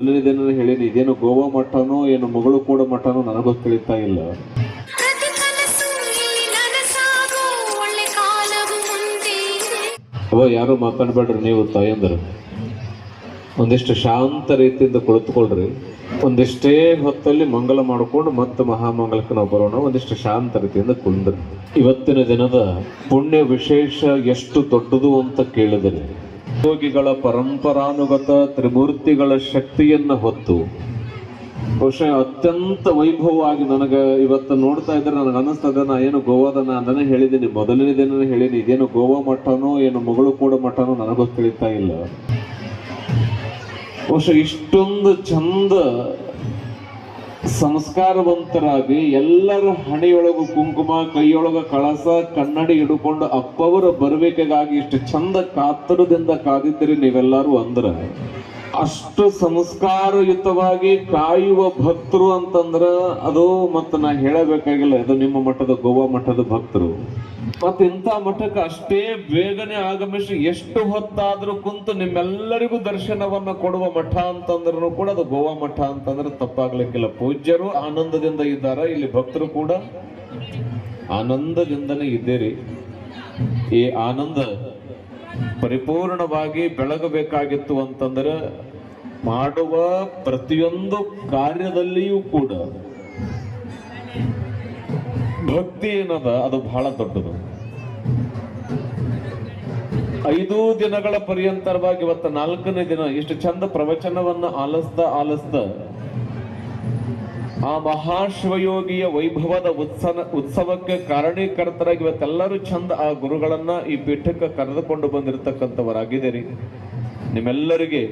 ಮೊದಲನೇ ದಿನ ಹೇಳಿನಿ ಇದೇನು ಗೋವಾ ಮಠನೋ ಏನು ಮಗಳು ಕೂಡ ಮಠನೋ ನನಗೂ ತಿಳಿತಾ ಇಲ್ಲ. ಅವ ಯಾರು ಮಾತಾಡ್ಬೇಡ್ರಿ ನೀವು ತಾಯಂದರು ಒಂದಿಷ್ಟು ಶಾಂತ ರೀತಿಯಿಂದ ಕುಳಿತುಕೊಳ್ರಿ. ಒಂದಿಷ್ಟೇ ಹೊತ್ತಲ್ಲಿ ಮಂಗಲ ಮಾಡಿಕೊಂಡು ಮತ್ತೆ ಮಹಾಮಂಗಲಕ್ಕೆ ನಾವು ಬರೋಣ. ಒಂದಿಷ್ಟು ಶಾಂತ ರೀತಿಯಿಂದ ಕುಂದ್ರಿ. ಇವತ್ತಿನ ದಿನದ ಪುಣ್ಯ ವಿಶೇಷ ಎಷ್ಟು ದೊಡ್ಡದು ಅಂತ ಕೇಳಿದರೆ ಯೋಗಿಗಳ ಪರಂಪರಾನುಗತ ತ್ರಿಮೂರ್ತಿಗಳ ಶಕ್ತಿಯನ್ನ ಹೊತ್ತು. ಬಹುಶಃ ಅತ್ಯಂತ ವೈಭವವಾಗಿ ನನಗೆ ಇವತ್ತು ನೋಡ್ತಾ ಇದ್ರೆ ನನಗೆ ಅನಿಸ್ತದೆ, ನಾ ಏನು ಗೋವಾದ ನಾನು ಹೇಳಿದ್ದೀನಿ. ಮೊದಲನೇ ದಿನ ಹೇಳಿನಿ ಇದೇನು ಗೋವಾ ಮಠನೋ, ಏನು ಮಗಳು ಕೂಡ ಮಠನೋ ನನಗೂ ತಿಳಿತಾ ಇಲ್ಲ. ಬಹುಶಃ ಇಷ್ಟೊಂದು ಚಂದ ಸಂಸ್ಕಾರವಂತರಾಗಿ ಎಲ್ಲರ ಹಣೆಯೊಳಗು ಕುಂಕುಮ, ಕೈಯೊಳಗ ಕಳಸ, ಕನ್ನಡಿ ಹಿಡ್ಕೊಂಡು ಅಪ್ಪವರ ಬರುವಿಕೆಗಾಗಿ ಇಷ್ಟು ಚಂದ ಕಾತರದಿಂದ ಕಾದಿದ್ದೀರಿ ನೀವೆಲ್ಲರೂ ಅಂದ್ರ. ಅಷ್ಟು ಸಂಸ್ಕಾರಯುತವಾಗಿ ಕಾಯುವ ಭಕ್ತರು ಅಂತಂದ್ರ ಅದು ಮತ್ತ ನಾ ಹೇಳಬೇಕಾಗಿಲ್ಲ. ಅದು ನಿಮ್ಮ ಮಠದ ಗೋವಾ ಮಠದ ಭಕ್ತರು. ಮತ್ತೆ ಇಂಥ ಮಠಕ್ಕೆ ಅಷ್ಟೇ ಬೇಗನೆ ಆಗಮಿಸಿ ಎಷ್ಟು ಹೊತ್ತಾದ್ರೂ ಕುಂತು ನಿಮ್ಮೆಲ್ಲರಿಗೂ ದರ್ಶನವನ್ನ ಕೊಡುವ ಮಠ ಅಂತಂದ್ರೂ ಕೂಡ ಅದು ಗೋವಾ ಮಠ ಅಂತಂದ್ರೆ ತಪ್ಪಾಗ್ಲಿಕ್ಕಿಲ್ಲ. ಪೂಜ್ಯರು ಆನಂದದಿಂದ ಇದ್ದಾರೆ, ಇಲ್ಲಿ ಭಕ್ತರು ಕೂಡ ಆನಂದದಿಂದನೇ ಇದ್ದೀರಿ. ಈ ಆನಂದ ಪರಿಪೂರ್ಣವಾಗಿ ಬೆಳಗಬೇಕಾಗಿತ್ತು ಅಂತಂದ್ರೆ ಮಾಡುವ ಪ್ರತಿಯೊಂದು ಕಾರ್ಯದಲ್ಲಿಯೂ ಕೂಡ ಭಕ್ತಿ ಏನದ? ಅದು ಬಹಳ ದೊಡ್ಡದು. ಐದು ದಿನಗಳ ಪರ್ಯಂತರವಾಗಿ ಇವತ್ತು ನಾಲ್ಕನೇ ದಿನ ಇಷ್ಟು ಚಂದ ಪ್ರವಚನವನ್ನ ಆಲಿಸ್ದ ಆಲಿಸ್ದ ಆ ಮಹಾಶಿವಯೋಗಿಯ ವೈಭವದ ಉತ್ಸನ ಉತ್ಸವಕ್ಕೆ ಕಾರಣೀಕರ್ತರಾಗಿ ಇವತ್ತೆಲ್ಲರೂ ಚಂದ ಆ ಗುರುಗಳನ್ನ ಈ ಪೀಠಕ್ಕೆ ಕರೆದುಕೊಂಡು ಬಂದಿರತಕ್ಕಂಥವರಾಗಿದ್ದೀರಿ. ನಿಮ್ಮೆಲ್ಲರಿಗೆ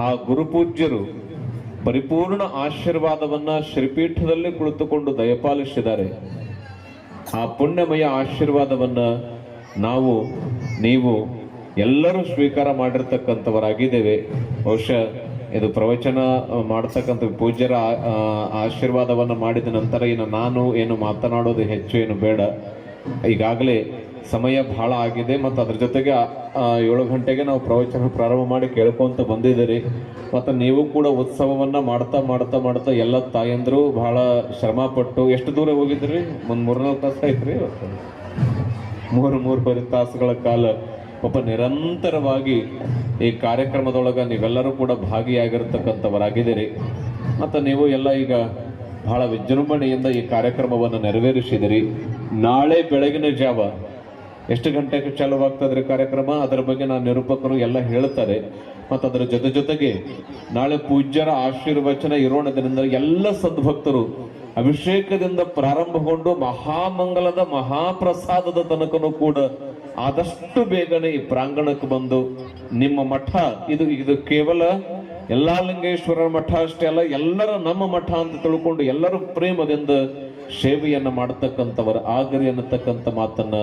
ಆ ಗುರುಪೂಜ್ಯರು ಪರಿಪೂರ್ಣ ಆಶೀರ್ವಾದವನ್ನ ಶ್ರೀಪೀಠದಲ್ಲಿ ಕುಳಿತುಕೊಂಡು ದಯಪಾಲಿಸಿದ್ದಾರೆ. ಆ ಪುಣ್ಯಮಯ ಆಶೀರ್ವಾದವನ್ನ ನಾವು, ನೀವು ಎಲ್ಲರೂ ಸ್ವೀಕಾರ ಮಾಡಿರ್ತಕ್ಕಂಥವರಾಗಿದ್ದೇವೆ. ಬಹುಶಃ ಇದು ಪ್ರವಚನ ಮಾಡತಕ್ಕಂಥ ಪೂಜ್ಯರ ಆಶೀರ್ವಾದವನ್ನು ಮಾಡಿದ ನಂತರ ಇನ್ನು ನಾನು ಏನು ಮಾತನಾಡೋದು ಹೆಚ್ಚು ಏನು ಬೇಡ. ಈಗಾಗಲೇ ಸಮಯ ಬಹಳ ಆಗಿದೆ ಮತ್ತು ಅದ್ರ ಜೊತೆಗೆ ಏಳು ಗಂಟೆಗೆ ನಾವು ಪ್ರವಚನ ಪ್ರಾರಂಭ ಮಾಡಿ ಕೇಳ್ಕೊಂತ ಬಂದಿದ್ದೀರಿ ಮತ್ತು ನೀವು ಕೂಡ ಉತ್ಸವವನ್ನು ಮಾಡ್ತಾ ಮಾಡ್ತಾ ಮಾಡ್ತಾ ಎಲ್ಲ ತಾಯಂದರು ಬಹಳ ಶ್ರಮ ಪಟ್ಟು ಎಷ್ಟು ದೂರ ಹೋಗಿದ್ರಿ ಒಂದು ಮೂರ್ನಾಲ್ಕು ತಾಸು ಆಯ್ತು ರೀ ಮೂರು, ಮೂರುವರೆ ತಾಸುಗಳ ಕಾಲ. ಒಬ್ಬ ನಿರಂತರವಾಗಿ ಈ ಕಾರ್ಯಕ್ರಮದೊಳಗೆ ನೀವೆಲ್ಲರೂ ಕೂಡ ಭಾಗಿಯಾಗಿರ್ತಕ್ಕಂಥವರಾಗಿದ್ದೀರಿ. ಮತ್ತು ನೀವು ಎಲ್ಲ ಈಗ ಬಹಳ ವಿಜೃಂಭಣೆಯಿಂದ ಈ ಕಾರ್ಯಕ್ರಮವನ್ನು ನೆರವೇರಿಸಿದಿರಿ ನಾಳೆ ಬೆಳಗಿನ ಜಾವ ಎಷ್ಟು ಗಂಟೆಗೆ ಚಾಲುವಾಗ್ತದ್ರೆ ಕಾರ್ಯಕ್ರಮ? ಅದರ ಬಗ್ಗೆ ನಾನು ನಿರೂಪಕರು ಎಲ್ಲ ಹೇಳ್ತಾರೆ ಮತ್ತು ಅದರ ಜೊತೆ ಜೊತೆಗೆ ನಾಳೆ ಪೂಜ್ಯರ ಆಶೀರ್ವಚನ ಇರೋಣದಿಂದ ಎಲ್ಲ ಸದ್ಭಕ್ತರು ಅಭಿಷೇಕದಿಂದ ಪ್ರಾರಂಭಗೊಂಡು ಮಹಾಮಂಗಲದ ಮಹಾಪ್ರಸಾದದ ತನಕನೂ ಕೂಡ ಆದಷ್ಟು ಬೇಗನೆ ಈ ಪ್ರಾಂಗಣಕ್ಕೆ ಬಂದು ನಿಮ್ಮ ಮಠ, ಇದು ಇದು ಕೇವಲ ಎಲ್ಲಾ ಲಿಂಗೇಶ್ವರ ಮಠ ಅಷ್ಟೇ ಅಲ್ಲ, ಎಲ್ಲರ ನಮ್ಮ ಮಠ ಅಂತ ತಿಳ್ಕೊಂಡು ಎಲ್ಲರೂ ಪ್ರೇಮದಿಂದ ಸೇವೆಯನ್ನ ಮಾಡತಕ್ಕಂಥವರ ಆಗರಿ ಅನ್ನತಕ್ಕಂಥ ಮಾತನ್ನು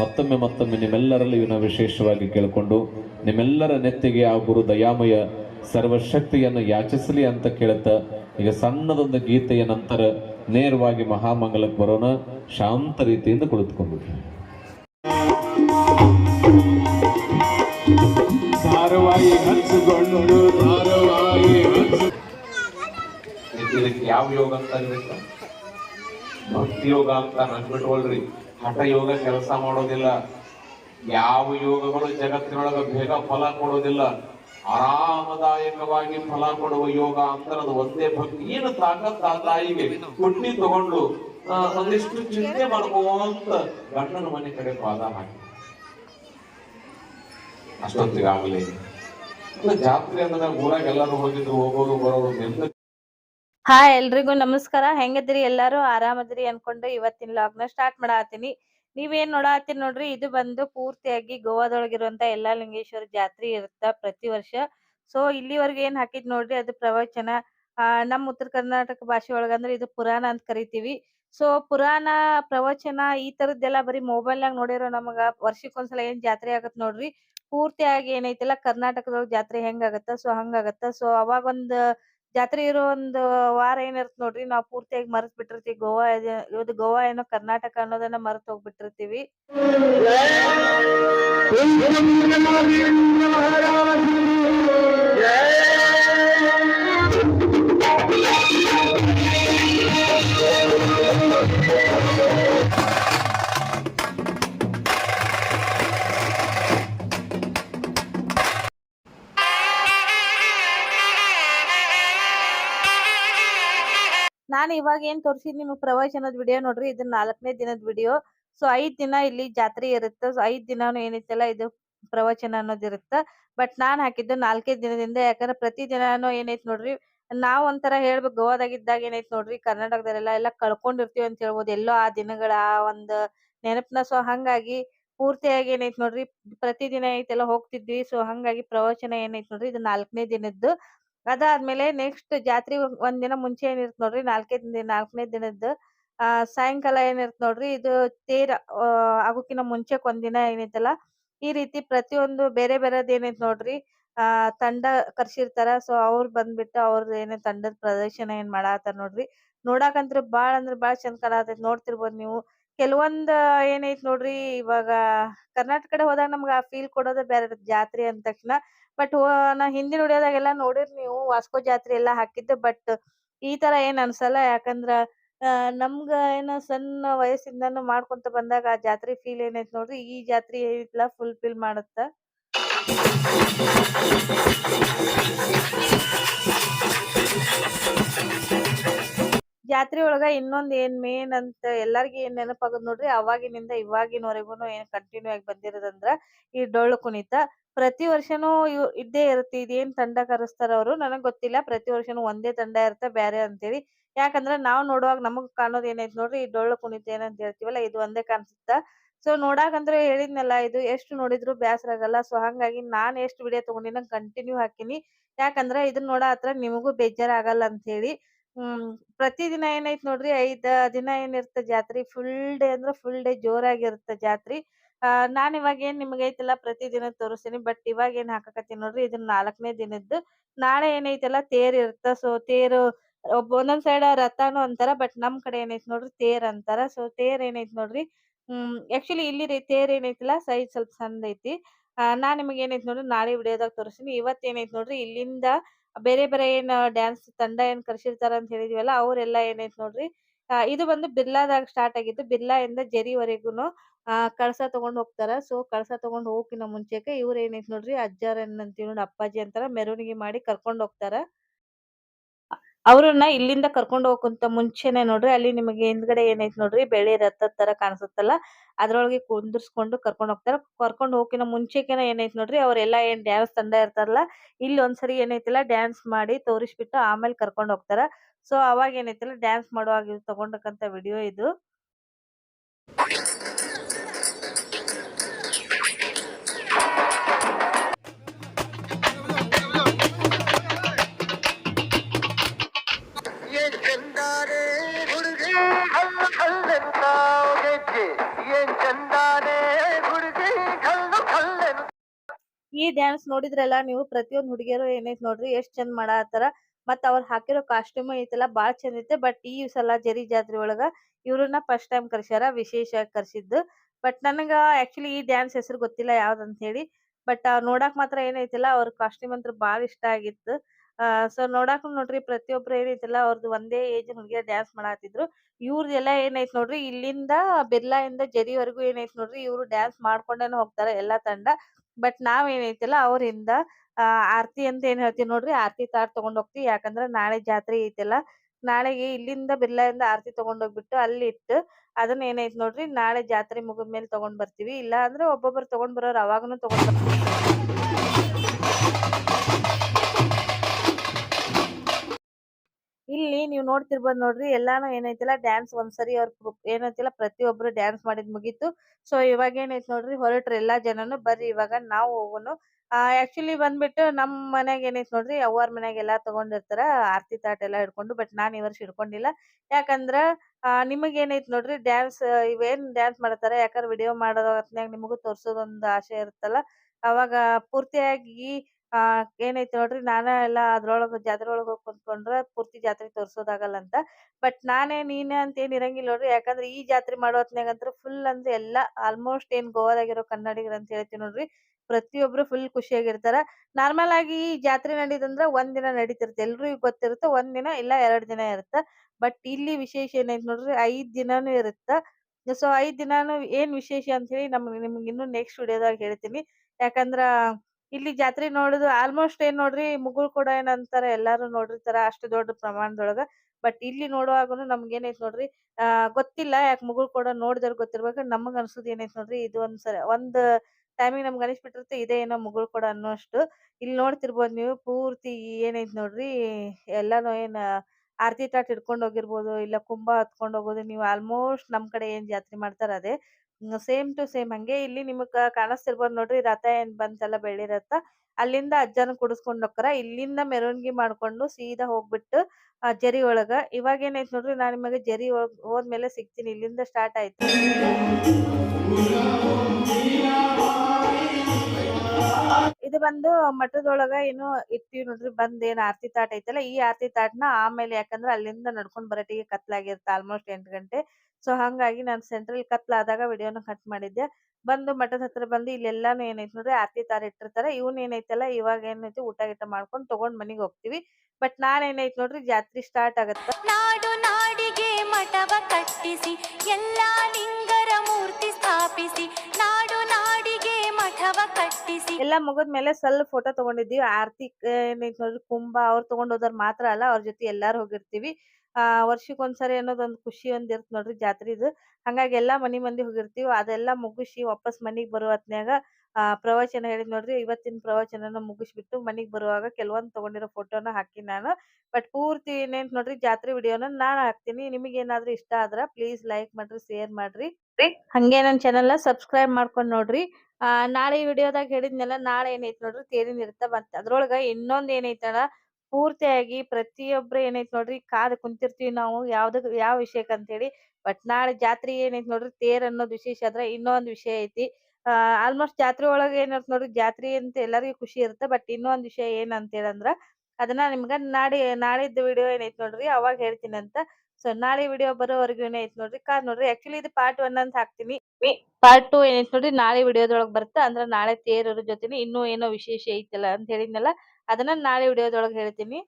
ಮತ್ತೊಮ್ಮೆ ಮತ್ತೊಮ್ಮೆ ನಿಮ್ಮೆಲ್ಲರಲ್ಲಿ ನಾವು ವಿಶೇಷವಾಗಿ ಕೇಳಿಕೊಂಡು ನಿಮ್ಮೆಲ್ಲರ ನೆತ್ತಿಗೆ ಆ ಗುರು ದಯಾಮಯ ಸರ್ವಶಕ್ತಿಯನ್ನು ಯಾಚಿಸಲಿ ಅಂತ ಕೇಳುತ್ತಾ ಈಗ ಸಣ್ಣದೊಂದು ಗೀತೆಯ ನಂತರ ನೇರವಾಗಿ ಮಹಾಮಂಗಲಕ್ಕೆ ಬರೋಣ. ಶಾಂತ ರೀತಿಯಿಂದ ಕುಳಿತುಕೊಂಡು ಯಾವ ಯೋಗ ಅಂತ ಇರ್ಬೇಕು ಭಕ್ತಿ ಯೋಗ ಅಂತ ನಂಬಿಟ್ಕೊಳ್ರಿ ಹಠ ಯೋಗ ಕೆಲಸ ಮಾಡೋದಿಲ್ಲ. ಯಾವ ಯೋಗಗಳು ಜಗತ್ತಿನೊಳಗ ಬೇಗ ಫಲ ಕೊಡೋದಿಲ್ಲ. ಆರಾಮದಾಯಕವಾಗಿ ಫಲ ಕೊಡುವ ಯೋಗ ಅಂದ್ರೆ ಅದು ಒಂದೇ ಭಕ್ತಿ. ಏನು ತಾಕತ್ ಆ ತಾಯಿಗೆ? ಕುಟ್ಟಿ ತಗೊಂಡು ಒಂದಿಷ್ಟು ಚಿಂತೆ ಮಾಡ್ಕೋಂತ ಗಂಡನ ಮನೆ ಕಡೆ ಪಾದ ಹಾಕಿ. ಅಷ್ಟೊತ್ತಿಗಾಗಲಿ. ಜಾತ್ರೆ ಅಂದ್ರೆ ಊರಾಗ ಎಲ್ಲರೂ ಹೋಗಿದ್ರು, ಹೋಗೋರು ಬರೋರು ನಿಂತ ಹಾಯ್ ಎಲ್ರಿಗೂ ನಮಸ್ಕಾರ. ಹೆಂಗದಿರಿ ಎಲ್ಲಾರು ಆರಾಮದಿರಿ ಅನ್ಕೊಂಡು ಇವತ್ತಿನ ಲಾಗ್ನ ಸ್ಟಾರ್ಟ್ ಮಾಡಾತೀನಿ ನೀವೇನ್ ನೋಡಾತ್ತೀರಿ ನೋಡ್ರಿ, ಇದು ಬಂದು ಪೂರ್ತಿಯಾಗಿ ಗೋವಾದೊಳಗಿರುವಂತ ಎಲ್ಲಾ ಲಿಂಗೇಶ್ವರ ಜಾತ್ರೆ ಇರುತ್ತ ಪ್ರತಿ ವರ್ಷ. ಸೊ ಇಲ್ಲಿವರೆಗೆ ಏನ್ ಹಾಕಿದ್ ನೋಡ್ರಿ, ಅದು ಪ್ರವಚನ. ಆ, ನಮ್ ಉತ್ತರ ಕರ್ನಾಟಕ ಭಾಷೆ ಒಳಗಂದ್ರೆ ಇದು ಪುರಾಣ ಅಂತ ಕರಿತೀವಿ. ಸೊ ಪುರಾಣ, ಪ್ರವಚನ ಈ ತರದ್ದೆಲ್ಲ ಬರೀ ಮೊಬೈಲ್ ನಾಗ ನೋಡಿರೋ ನಮಗ ವರ್ಷಕ್ಕೊಂದ್ಸಲ ಏನ್ ಜಾತ್ರೆ ಆಗತ್ ನೋಡ್ರಿ, ಪೂರ್ತಿಯಾಗಿ ಏನೈತಿಲ್ಲ ಕರ್ನಾಟಕದೊಳಗ್ ಜಾತ್ರೆ ಹೆಂಗಾಗತ್ತ ಸೊ ಹಂಗಾಗತ್ತ ಸೊ ಅವಾಗ ಒಂದ್ ಜಾತ್ರೆ ಇರೋ ಒಂದು ವಾರ ಏನಿರುತ್ತೆ ನೋಡ್ರಿ, ನಾವು ಪೂರ್ತಿಯಾಗಿ ಮರೆತು ಬಿಟ್ಟಿರ್ತೀವಿ ಗೋವಾ ಇದು ಗೋವಾ ಏನೋ ಕರ್ನಾಟಕ ಅನ್ನೋದನ್ನ ಮರೆತು ಹೋಗ್ಬಿಟ್ಟಿರ್ತೀವಿ Thank. ಇವಾಗ ಏನ್ ತೋರಿಸಿದ್ ನಿಮಗೆ ಪ್ರವಚನದ ವಿಡಿಯೋ ನೋಡ್ರಿ ಇದು ನಾಲ್ಕನೇ ದಿನದ ವಿಡಿಯೋ ಸೊ ಐದ್ ದಿನ ಇಲ್ಲಿ ಜಾತ್ರೆ ಇರುತ್ತೆ. ಸೊ ಐದ್ ದಿನಾನು ಏನೈತಲ್ಲ ಇದು ಪ್ರವಚನ ಅನ್ನೋದ್ ಇರುತ್ತ. ಬಟ್ ನಾನ್ ಹಾಕಿದ್ದು ನಾಲ್ಕೇ ದಿನದಿಂದ, ಯಾಕಂದ್ರೆ ಪ್ರತಿ ದಿನಾನು ಏನೈತ್ ನೋಡ್ರಿ, ನಾವ್ ಒಂಥರ ಹೇಳ್ಬೇಕು ಗೋವಾದಾಗಿದ್ದಾಗ ಏನೈತ್ ನೋಡ್ರಿ, ಕರ್ನಾಟಕದಲ್ಲೆಲ್ಲ ಎಲ್ಲ ಕಳ್ಕೊಂಡಿರ್ತೀವಿ ಅಂತ ಹೇಳ್ಬೋದು. ಎಲ್ಲೋ ಆ ದಿನಗಳ ಆ ಒಂದ್ ನೆನಪನ್ನ ಸೊ ಹಂಗಾಗಿ ಪೂರ್ತಿಯಾಗಿ ಏನೈತ್ ನೋಡ್ರಿ ಪ್ರತಿದಿನ ಐತೆಲ್ಲ ಹೋಗ್ತಿದ್ವಿ. ಸೊ ಹಂಗಾಗಿ ಪ್ರವಚನ ಏನೈತ್ ನೋಡ್ರಿ, ಇದು ನಾಲ್ಕನೇ ದಿನದ್ದು. ಅದಾದ್ಮೇಲೆ ನೆಕ್ಸ್ಟ್ ಜಾತ್ರೆ ಒಂದ್ ದಿನ ಮುಂಚೆ ಏನಿರುತ್ ನೋಡ್ರಿ, ನಾಲ್ಕೇ ದಿನ, ನಾಲ್ಕನೇ ದಿನದ್ದು, ಆ, ಸಾಯಂಕಾಲ ಏನಿರುತ್ ನೋಡ್ರಿ, ಇದು ತೇರ ಆಗೋಕಿನ ಮುಂಚೆ ಒಂದ್ ದಿನ ಏನೈತಲ್ಲ ಈ ರೀತಿ ಪ್ರತಿಯೊಂದು ಬೇರೆ ಬೇರೆದ್ ಏನೈತ್ ನೋಡ್ರಿ, ಆ, ತಂಡ ಕರ್ಸಿರ್ತಾರ ಸೊ ಅವ್ರ್ ಬಂದ್ಬಿಟ್ಟು ಅವ್ರದ್ ಏನೇ ತಂಡದ ಪ್ರದರ್ಶನ ಏನ್ ಮಾಡಾತಾರ ನೋಡ್ರಿ, ನೋಡಾಕಂತ್ರ ಬಾಳ ಅಂದ್ರ ಬಾಳ ಚಂದ ಕಾಣತೈತಿ, ನೋಡ್ತಿರ್ಬೋದ್ ನೀವು. ಕೆಲವೊಂದ್ ಏನೈತ್ ನೋಡ್ರಿ, ಇವಾಗ ಕರ್ನಾಟಕ ಕಡೆ ಹೋದಾಗ ನಮ್ಗ ಆ ಫೀಲ್ ಕೊಡೋದೇ ಬೇರೆ ಜಾತ್ರೆ ಅಂದ ತಕ್ಷಣ ಬಟ್ ನಾ ಹಿಂದಿನ ವಿಡಿಯೋದಾಗೆಲ್ಲ ನೋಡಿರ್ ನೀವು ವಾಸ್ಕೋ ಜಾತ್ರೆ ಎಲ್ಲಾ ಹಾಕಿದ್ದು ಬಟ್ ಈ ತರ ಏನ್ ಅನ್ಸಲ್ಲ ಯಾಕಂದ್ರ ನಮ್ಗ ಏನ ಸಣ್ಣ ವಯಸ್ಸಿಂದಾನು ಮಾಡ್ಕೊಂತ ಬಂದಾಗ ಆ ಜಾತ್ರೆ ಫೀಲ್ ಏನೈತ್ ನೋಡ್ರಿ, ಈ ಜಾತ್ರೆ ಏನಿಲ್ಲ ಫುಲ್ ಫಿಲ್ ಮಾಡುತ್ತ. ಜಾತ್ರೆ ಒಳಗ ಇನ್ನೊಂದ್ ಏನ್ ಮೇನ್ ಅಂತ ಎಲ್ಲಾರ್ಗಿ ಏನ್ ನೆನಪಾಗದ್ ನೋಡ್ರಿ, ಅವಾಗಿನಿಂದ ಇವಾಗಿನವರೆಗೂನು ಏನ್ ಕಂಟಿನ್ಯೂ ಆಗಿ ಬಂದಿರೋದಂದ್ರ ಈ ಡೊಳ್ಳು ಕುಣಿತ. ಪ್ರತಿ ವರ್ಷನೂ ಇವ್ ಇದ್ದೇ ಇರುತ್ತೆ ಇದೇನ್ ತಂಡ ಕರಸ್ತಾರ ಅವ್ರು ನನಗ್ ಗೊತ್ತಿಲ್ಲ ಪ್ರತಿ ವರ್ಷನೂ ಒಂದೇ ತಂಡ ಇರುತ್ತೆ, ಬ್ಯಾರೆ ಅಂತೇಳಿ. ಯಾಕಂದ್ರ ನಾವ್ ನೋಡುವಾಗ ನಮಗ್ ಕಾಣೋದ್ ಏನೈತ್ ನೋಡ್ರಿ ಈ ಡೊಳ್ಳು ಕುಣಿತ ಏನಂತ ಹೇಳ್ತೀವಲ್ಲ, ಇದು ಒಂದೇ ಕಾಣಿಸುತ್ತ ಸೊ ನೋಡಾಕಂದ್ರೆ ಹೇಳಿದ್ನಲ್ಲ, ಇದು ಎಷ್ಟ್ ನೋಡಿದ್ರು ಬ್ಯಾಸರ ಆಗಲ್ಲ ಸೊ ಹಂಗಾಗಿ ನಾನ್ ಎಷ್ಟ್ ವಿಡಿಯೋ ತಗೊಂಡಿನ ಕಂಟಿನ್ಯೂ ಹಾಕಿನಿ. ಯಾಕಂದ್ರ ಇದನ್ ನೋಡಾತ್ರ ನಿಮಗೂ ಬೇಜಾರ್ ಆಗಲ್ಲ ಅಂತ ಹೇಳಿ. ಹ್ಮ್ ಪ್ರತಿದಿನ ಏನೈತ್ ನೋಡ್ರಿ, ಐದ್ ದಿನ ಏನಿರ್ತ ಜಾತ್ರೆ ಫುಲ್ ಡೇ ಅಂದ್ರ ಫುಲ್ ಡೇ ಜೋರಾಗಿರುತ್ತೆ ಜಾತ್ರಿ. ನಾನ್ ಇವಾಗ ಏನ್ ನಿಮ್ಗ್ ಐತಲ್ಲ ಪ್ರತಿದಿನ ತೋರಿಸ್ತೀನಿ ಬಟ್ ಇವಾಗ ಏನ್ ಹಾಕಾಕತ್ತೀನಿ ನೋಡ್ರಿ ಇದನ್ನ ನಾಲ್ಕನೇ ದಿನದ್ದು. ನಾಳೆ ಏನೈತಲ್ಲ ತೇರ್ ಇರುತ್ತ ಸೊ ತೇರು ಒಬ್ಬ ಒಂದೊಂದ್ ಸೈಡ್ ರಥಾನು ಅಂತಾರ ಬಟ್ ನಮ್ ಕಡೆ ಏನೈತ್ ನೋಡ್ರಿ ತೇರ್ ಅಂತಾರ. ಸೊ ತೇರ್ ಏನೈತ್ ನೋಡ್ರಿ, ಹ್ಮ್ ಆಕ್ಚುಲಿ ಇಲ್ಲಿ ರೀ ತೇರ್ ಏನೈತಲ್ಲ ಸೈಜ್ ಸ್ವಲ್ಪ ಸಣ್ಣದ್ ಐತಿ. ನಾನ್ ನಿಮಗ್ ಏನೈತ್ ನೋಡ್ರಿ ನಾಳೆ ವಿಡಿಯೋದಾಗ ತೋರಿಸ್ತೀನಿ ಇವತ್ ಏನೈತ್ ನೋಡ್ರಿ ಇಲ್ಲಿಂದ ಬೇರೆ ಬೇರೆ ಏನ್ ಡ್ಯಾನ್ಸ್ ತಂಡ ಏನ್ ಕರ್ಸಿರ್ತಾರ ಅಂತ ಹೇಳಿದಿವಲ್ಲ, ಅವ್ರೆಲ್ಲಾ ಏನೈತ್ ನೋಡ್ರಿ ಇದು ಬಂದು ಬಿರ್ಲಾದಾಗ ಸ್ಟಾರ್ಟ್ ಆಗಿದ್ದು ಬಿರ್ಲಾ ಇಂದ ಜರಿವರೆಗೂನು, ಆ, ಕಳಸ ತಗೊಂಡ್ ಹೋಗ್ತಾರ. ಸೊ ಕಳಸ ತಗೊಂಡ್ ಹೋಗಕಿನ ಮುಂಚೆಕ ಇವ್ರ್ ಏನೈತ್ ನೋಡ್ರಿ ಅಜ್ಜಾರ್ ಅಂತೀವಿ ನೋಡಿ, ಅಪ್ಪಾಜಿ ಅಂತಾರ, ಮೆರವಣಿಗೆ ಮಾಡಿ ಕರ್ಕೊಂಡ್ ಹೋಗ್ತಾರ. ಅವ್ರನ್ನ ಇಲ್ಲಿಂದ ಕರ್ಕೊಂಡು ಹೋಗಕ್ಕಿಂತ ಮುಂಚೆನೆ ನೋಡ್ರಿ, ಅಲ್ಲಿ ನಿಮಗೆ ಹಿಂದ್ಗಡೆ ಏನೈತ್ ನೋಡ್ರಿ, ಬೆಳೆ ರಥದ್ ತರ ಕಾಣಿಸುತ್ತಲ್ಲ, ಅದ್ರೊಳಗೆ ಕುಂದರ್ಸ್ಕೊಂಡು ಕರ್ಕೊಂಡ್ ಹೋಗ್ತಾರ. ಕರ್ಕೊಂಡು ಹೋಗಕಿನ ಮುಂಚೆಕೆನೆ ಏನೈತ್ ನೋಡ್ರಿ ಅವ್ರೆಲ್ಲಾ ಏನ್ ಡ್ಯಾನ್ಸ್ ತಂಡ ಇರ್ತಾರಲ್ಲ, ಇಲ್ಲಿ ಒಂದ್ಸರಿ ಏನೈತಲ್ಲ ಡ್ಯಾನ್ಸ್ ಮಾಡಿ ತೋರಿಸ್ಬಿಟ್ಟು ಆಮೇಲೆ ಕರ್ಕೊಂಡು ಹೋಗ್ತಾರ. ಸೊ ಅವಾಗ ಏನೈತಲ್ಲ ಡ್ಯಾನ್ಸ್ ಮಾಡುವಾಗ ತಗೊಂಡಕ್ಕಂತ ವಿಡಿಯೋ ಇದು. ಈ ಡ್ಯಾನ್ಸ್ ನೋಡಿದ್ರಲ್ಲ ನೀವು ಪ್ರತಿಯೊಂದು ಹುಡುಗಿಯರು ಏನೈತ್ ನೋಡ್ರಿ ಎಷ್ಟ್ ಚಂದ ಮಾಡಾತಾರ. ಮತ್ತ್ ಅವ್ರ ಹಾಕಿರೋ ಕಾಸ್ಟ್ಯೂಮ್ ಐತಲ್ಲ ಬಾಳ ಚಂದ ಐತೆ ಬಟ್ ಈ ಸಲ ಜರಿ ಜಾತ್ರೆ ಒಳಗ ಇವ್ರನ್ನ ಫಸ್ಟ್ ಟೈಮ್ ಕರ್ಸ್ಯಾರ ವಿಶೇಷವಾಗಿ ಕರ್ಸಿದ್ದು. ಬಟ್ ನನಗ ಆಕ್ಚುಲಿ ಈ ಡ್ಯಾನ್ಸ್ ಹೆಸರು ಗೊತ್ತಿಲ್ಲ ಯಾವ್ದ ಅಂತ ಹೇಳಿ. ಬಟ್ ನೋಡಾಕ್ ಮಾತ್ರ ಏನೈತಿಲ್ಲ, ಅವ್ರ ಕಾಸ್ಟ್ಯೂಮ್ ಅಂತ್ರು ಬಾಳ ಇಷ್ಟ ಆಗಿತ್ತು. ಸೊ ನೋಡಾಕ್ ನೋಡ್ರಿ, ಪ್ರತಿಯೊಬ್ರು ಏನೈತಿಲ್ಲ ಅವ್ರದ್ದು ಒಂದೇ ಏಜ್ ಹುಡುಗಿಯರ್ ಡ್ಯಾನ್ಸ್ ಮಾಡಾತಿದ್ರು. ಏನ್ ಏನೈತ್ ನೋಡ್ರಿ, ಇಲ್ಲಿಂದ ಬಿರ್ಲಾ ಇಂದ ಜೆರಿವರೆಗೂ ಏನೈತ್ ನೋಡ್ರಿ, ಇವ್ರು ಡ್ಯಾನ್ಸ್ ಮಾಡ್ಕೊಂಡೇನೆ ಹೋಗ್ತಾರ, ಎಲ್ಲಾ ತಂಡ. ಬಟ್ ನಾವ್ ಏನೈತಿಲ್ಲ, ಅವ್ರಿಂದ ಆರ್ತಿ ಅಂತ ಏನ್ ಹೇಳ್ತೀವಿ ನೋಡ್ರಿ, ಆರ್ತಿ ತಾಟ್ ತಗೊಂಡ್ ಹೋಗ್ತಿವಿ ಯಾಕಂದ್ರ ನಾಳೆ ಜಾತ್ರೆ ಐತಿಲ್ಲ, ನಾಳೆಗೆ ಇಲ್ಲಿಂದ ಬಿರ್ಲಾದಿಂದ ಆರ್ತಿ ತಗೊಂಡ್ ಹೋಗ್ಬಿಟ್ಟು ಅಲ್ಲಿ ಇಟ್ಟು ಅದನ್ನ ಏನೈತ್ ನೋಡ್ರಿ, ನಾಳೆ ಜಾತ್ರೆ ಮುಗಿದ್ಮೇಲೆ ತಗೊಂಡ್ ಬರ್ತೀವಿ. ಇಲ್ಲ ಅಂದ್ರೆ ಒಬ್ಬೊಬ್ರು ತಗೊಂಡ್ ಬರೋರ್ ಅವಾಗನು ತಗೊಂಡ್ ಬರ್ತಾರ. ಇಲ್ಲಿ ನೀವು ನೋಡ್ತಿರಬಹುದು ನೋಡ್ರಿ ಎಲ್ಲಾನು ಏನೈತಿಲ್ಲ ಡ್ಯಾನ್ಸ್ ಒಂದ್ ಸರಿ ಅವ್ರ್ ಏನೈತಿಲ್ಲ ಪ್ರತಿಯೊಬ್ರು ಡ್ಯಾನ್ಸ್ ಮಾಡಿದ್ ಮುಗೀತು. ಸೊ ಇವಾಗ ಏನೈತಿ ನೋಡ್ರಿ ಹೊರಟ್ರೆ ಎಲ್ಲಾ ಜನನು ಬರ್ರಿ ಇವಾಗ ನಾವು ಹೋಗೋನು ಆಕ್ಚುಲಿ ಬಂದ್ಬಿಟ್ಟು ನಮ್ ಮನ್ಯಾಗ ಏನೈತಿ ನೋಡ್ರಿ ಅವ್ವಾರ್ ಮನೆಗ್ ಎಲ್ಲಾ ತಗೊಂಡಿರ್ತಾರ ಆರ್ತಿ ತಾಟ್ ಎಲ್ಲಾ ಹಿಡ್ಕೊಂಡು ಬಟ್ ನಾನ್ ಈ ವರ್ಷ ಹಿಡ್ಕೊಂಡಿಲ್ಲ. ಯಾಕಂದ್ರ, ಆ, ನಿಮಗ್ ಏನೈತಿ ನೋಡ್ರಿ ಡ್ಯಾನ್ಸ್ ಇವೇನ್ ಡ್ಯಾನ್ಸ್ ಮಾಡತಾರ ಯಾಕಂದ್ರ ವಿಡಿಯೋ ಮಾಡೋ ಹೊತ್ನ್ಯಾಗ್ ನಿಮಗೂ ತೋರ್ಸೋದೊಂದ್ ಆಸೆ ಇರುತ್ತಲ್ಲ. ಅವಾಗ ಪೂರ್ತಿಯಾಗಿ ಆ, ಏನೈತ್ ನೋಡ್ರಿ, ನಾನ ಎಲ್ಲಾ ಅದ್ರೊಳಗ ಜಾತ್ರೆ ಹೋಗಿ ಕುಂತ್ಕೊಂಡ್ರ ಪೂರ್ತಿ ಜಾತ್ರೆ ತೋರ್ಸೋದಾಗಲ್ಲ ಅಂತ. ಬಟ್ ನಾನೇ, ನೀನೇ ಅಂತ ಏನ್ ಇರಂಗಿಲ್ಲ ನೋಡ್ರಿ ಯಾಕಂದ್ರ ಈ ಜಾತ್ರೆ ಮಾಡೋ ಹೊತ್ನ್ಯಾಗಂತ್ರು ಫುಲ್ ಅಂದ್ರೆ ಎಲ್ಲಾ ಆಲ್ಮೋಸ್ಟ್ ಏನ್ ಗೋವಾದಾಗಿರೋ ಕನ್ನಡಿಗರ ಅಂತ ಹೇಳ್ತೀವಿ ನೋಡ್ರಿ ಪ್ರತಿಯೊಬ್ರು ಫುಲ್ ಖುಷಿಯಾಗಿರ್ತಾರ. ನಾರ್ಮಲ್ ಆಗಿ ಈ ಜಾತ್ರೆ ನಡೀತಂದ್ರ ಒಂದ್ ದಿನ ನಡೀತಿರುತ್ತೆ ಎಲ್ರಿಗೂ ಗೊತ್ತಿರುತ್ತೆ ಒಂದ್ ದಿನ ಇಲ್ಲ ಎರಡ್ ದಿನ ಇರುತ್ತ. ಬಟ್ ಇಲ್ಲಿ ವಿಶೇಷ ಏನೈತಿ ನೋಡ್ರಿ, ಐದ್ ದಿನಾನು ಇರುತ್ತ. ಸೊ ಐದ್ ದಿನಾನು ಏನ್ ವಿಶೇಷ ಅಂತ ಹೇಳಿ ನಮ್ಗ್, ನಿಮ್ಗ್ ಇನ್ನು ನೆಕ್ಸ್ಟ್ ವಿಡಿಯೋದಾಗ ಹೇಳ್ತೀನಿ. ಯಾಕಂದ್ರ ಇಲ್ಲಿ ಜಾತ್ರೆ ನೋಡುದು ಆಲ್ಮೋಸ್ಟ್ ಏನ್ ನೋಡ್ರಿ ಮುಗುಳ್ ಕೂಡ ಏನಂತಾರ ಎಲ್ಲಾರು ನೋಡಿರ್ತಾರ ಅಷ್ಟ್ ದೊಡ್ಡ ಪ್ರಮಾಣದೊಳಗ. ಬಟ್ ಇಲ್ಲಿ ನೋಡುವಾಗನು ನಮ್ಗೆ ಏನೈತ್ ನೋಡ್ರಿ, ಆ, ಗೊತ್ತಿಲ್ಲ ಯಾಕೆ ಮುಗುಳ್ ಕೂಡ ನೋಡಿದ್ರೆ ಗೊತ್ತಿರ್ಬೇಕು, ನಮಗ್ ಅನ್ಸುದ್ ಏನೈತ್ ನೋಡ್ರಿ ಇದು ಒಂದ್ ಸರಿ ಒಂದ್ ಟೈಮಿಗೆ ನಮ್ಗೆ ಅನಿಸ್ಬಿಟ್ಟಿರುತ್ತೆ ಇದೇ ಏನೋ ಮುಗುಳ್ ಕೂಡ ಅನ್ನೋಷ್ಟು ಇಲ್ಲಿ ನೋಡ್ತಿರ್ಬೋದು ನೀವು ಪೂರ್ತಿ ಏನೈತ್ ನೋಡ್ರಿ, ಎಲ್ಲಾನು ಏನ್ ಆರತಿ ತಾಟ್ ಹಿಡ್ಕೊಂಡ್ ಹೋಗಿರ್ಬೋದು, ಇಲ್ಲ ಕುಂಭ ಹತ್ಕೊಂಡ್ ಹೋಗೋದು ನೀವು ಆಲ್ಮೋಸ್ಟ್ ನಮ್ ಕಡೆ ಏನ್ ಜಾತ್ರೆ ಮಾಡ್ತಾರ ಅದೇ ಸೇಮ್ ಟು ಸೇಮ್. ಹಂಗೆ ಇಲ್ಲಿ ನಿಮಗ್ ಕಾಣಿಸ್ತಿರ್ಬೋದು ನೋಡ್ರಿ ರಥ ಏನ್ ಬಂತಲ್ಲ ಬೆಳ್ಳಿ ರಥ ಅಲ್ಲಿಂದ ಅಜ್ಜನ ಕುಡಿಸ್ಕೊಂಡ್ ಹೋಗ್ತಾರ. ಇಲ್ಲಿಂದ ಮೆರವಣಿಗೆ ಮಾಡ್ಕೊಂಡು ಸೀದಾ ಹೋಗ್ಬಿಟ್ಟು ಜರಿ ಒಳಗ. ಇವಾಗ ಏನೈತ್ ನೋಡ್ರಿ ನಾನ್ ನಿಮಗೆ ಜರಿ ಹೋದ್ಮೇಲೆ ಸಿಗ್ತೀನಿ. ಇಲ್ಲಿಂದ ಸ್ಟಾರ್ಟ್ ಆಯ್ತು. ಇದು ಬಂದು ಮಠದೊಳಗ ಏನು ಇಟ್ಟಿವಿ ನೋಡ್ರಿ, ಬಂದ್ ಏನ್ ಆರತಿ ತಾಟ್ ಐತಲ್ಲ, ಈ ಆರತಿ ತಾಟ್ನ ಆಮೇಲೆ ಯಾಕಂದ್ರ ಅಲ್ಲಿಂದ ನಡ್ಕೊಂಡ್ ಬರಟಿಗೆ ಕತ್ಲಾಗಿರುತ್ತೆ ಆಲ್ಮೋಸ್ಟ್ ಎಂಟ್ ಗಂಟೆ. ಸೊ ಹಂಗಾಗಿ ನಾನ್ ಸೆಂಟ್ರಲ್ ಕತ್ಲಾದಾಗ ವಿಡಿಯೋನ ಕಟ್ ಮಾಡಿದ್ದೆ. ಬಂದು ಮಠದ ಹತ್ರ ಬಂದು ಇಲ್ಲೆಲ್ಲಾನು ಏನೈತ್ ನೋಡ್ರಿ ಆರತಿ ತಾರ ಇಟ್ಟಿರ್ತಾರೆ. ಇವ್ನ್ ಏನೈತಲ್ಲ ಇವಾಗ ಏನೈತಿ ಊಟ ಗೀಟ ಮಾಡ್ಕೊಂಡ್ ತಗೊಂಡ್ ಮನಿಗ್ ಹೋಗ್ತಿವಿ. ಬಟ್ ನಾನ್ ಏನೈತ್ ನೋಡ್ರಿ ಜಾತ್ರೆ ಸ್ಟಾರ್ಟ್ ಆಗತ್ತ. ನಾಡು ನಾಡಿಗೆ ಮಠವ ಕಟ್ಟಿಸಿ ಎಲ್ಲಾ ಲಿಂಗರ ಮೂರ್ತಿ ಸ್ಥಾಪಿಸಿ ನಾಡು ನಾಡಿಗೆ ಮಠವ ಕಟ್ಟಿಸಿ. ಎಲ್ಲ ಮುಗಿದ್ಮೇಲೆ ಸಲ್ ಫೋಟೋ ತಗೊಂಡಿದ್ದೀವಿ. ಆರ್ತಿ ಏನೈತ್ ನೋಡ್ರಿ ಕುಂಭ ಅವ್ರು ತಗೊಂಡ್ ಹೋದವ್ರು ಮಾತ್ರ ಅಲ್ಲ ಅವ್ರ ಜೊತೆ ಎಲ್ಲಾರು ಹೋಗಿರ್ತೀವಿ. ಆ ವರ್ಷಕ್ಕೊಂದ್ಸರಿ ಅನ್ನೋದೊಂದು ಖುಷಿ ಒಂದ್ ಇರ್ತ್ ನೋಡ್ರಿ ಜಾತ್ರಿದು. ಹಂಗಾಗಿ ಎಲ್ಲಾ ಮನಿ ಮಂದಿ ಹೋಗಿರ್ತೀವಿ. ಅದೆಲ್ಲಾ ಮುಗಿಸಿ ವಾಪಸ್ ಮನಿಗ್ ಬರೋ ಹೊತ್ನ್ಯಾಗ ಆ ಪ್ರವಚನ ಹೇಳಿದ್ ನೋಡ್ರಿ. ಇವತ್ತಿನ ಪ್ರವಚನನ ಮುಗಿಸ್ಬಿಟ್ಟು ಮನಿಗ್ ಬರುವಾಗ ಕೆಲವೊಂದ್ ತಗೊಂಡಿರೋ ಫೋಟೋನ ಹಾಕಿ ನಾನು. ಬಟ್ ಪೂರ್ತಿ ಏನೇನ್ ನೋಡ್ರಿ ಜಾತ್ರೆ ವಿಡಿಯೋನ ನಾನ್ ಹಾಕ್ತೀನಿ. ನಿಮಗೆ ಏನಾದ್ರೂ ಇಷ್ಟ ಆದ್ರ ಪ್ಲೀಸ್ ಲೈಕ್ ಮಾಡ್ರಿ ಶೇರ್ ಮಾಡ್ರಿ. ಹಂಗೆ ನನ್ ಚಾನೆಲ್ ಸಬ್ಸ್ಕ್ರೈಬ್ ಮಾಡ್ಕೊಂಡ್ ನೋಡ್ರಿ. ಆ ನಾಳೆ ವಿಡಿಯೋದಾಗ ಹೇಳಿದ್ನೆಲ್ಲ ನಾಳೆ ಏನೈತ್ ನೋಡ್ರಿ? ತೇರಿನ ಇರುತ್ತ ಬಂತ ಅದ್ರೊಳಗ ಇನ್ನೊಂದ್ ಏನೈತಲ್ಲ ಪೂರ್ತಿಯಾಗಿ ಪ್ರತಿಯೊಬ್ರು ಏನೈತ್ ನೋಡ್ರಿ ಕಾದ್ ಕುಂತಿರ್ತೀವಿ ನಾವು ಯಾವ್ದಕ್, ಯಾವ ವಿಷಯಕ್ ಅಂತ ಹೇಳಿ ಬಟ್ ನಾಳೆ ಜಾತ್ರೆ ಏನೈತ್ ನೋಡ್ರಿ ತೇರ್ ಅನ್ನೋದ್ ವಿಶೇಷ ಆದ್ರ ಇನ್ನೊಂದ್ ವಿಷಯ ಐತಿ. ಆ ಆಲ್ಮೋಸ್ಟ್ ಜಾತ್ರೆ ಒಳಗ ಏನಿರ್ತ ನೋಡ್ರಿ ಜಾತ್ರೆ ಅಂತ ಎಲ್ಲರಿಗೂ ಖುಷಿ ಇರುತ್ತೆ, ಬಟ್ ಇನ್ನೊಂದ್ ವಿಷಯ ಏನ್ ಅಂತ ಹೇಳಂದ್ರ ಅದನ್ನ ನಿಮ್ಗ ನಾಳೆ, ನಾಳಿದ್ದು ವಿಡಿಯೋ ಏನೈತ್ ನೋಡ್ರಿ ಅವಾಗ ಹೇಳ್ತೀನಿ ಅಂತ. ಸೊ ನಾಳೆ ವಿಡಿಯೋ ಬರೋವರೆಗೂ ಏನೈತ್ ನೋಡ್ರಿ ಕಾದ್ ನೋಡ್ರಿ. ಆಕ್ಚುಲಿ ಇದು ಪಾರ್ಟ್ ಒನ್ ಅಂತ ಹಾಕ್ತೀನಿ. ಪಾರ್ಟ್ ಟು ಏನೈತ್ ನೋಡ್ರಿ ನಾಳೆ ವಿಡಿಯೋದೊಳಗ್ ಬರುತ್ತೆ, ಅಂದ್ರೆ ನಾಳೆ ತೇರರ ಜೊತೆನೆ ಇನ್ನೂ ಏನೋ ವಿಶೇಷ ಐತಲ್ಲ ಅಂತ ಹೇಳಿದ್ನಲ್ಲ ಅದನ್ನ ನಾಳೆ ವಿಡಿಯೋದೊಳಗ್ ಹೇಳ್ತೀನಿ.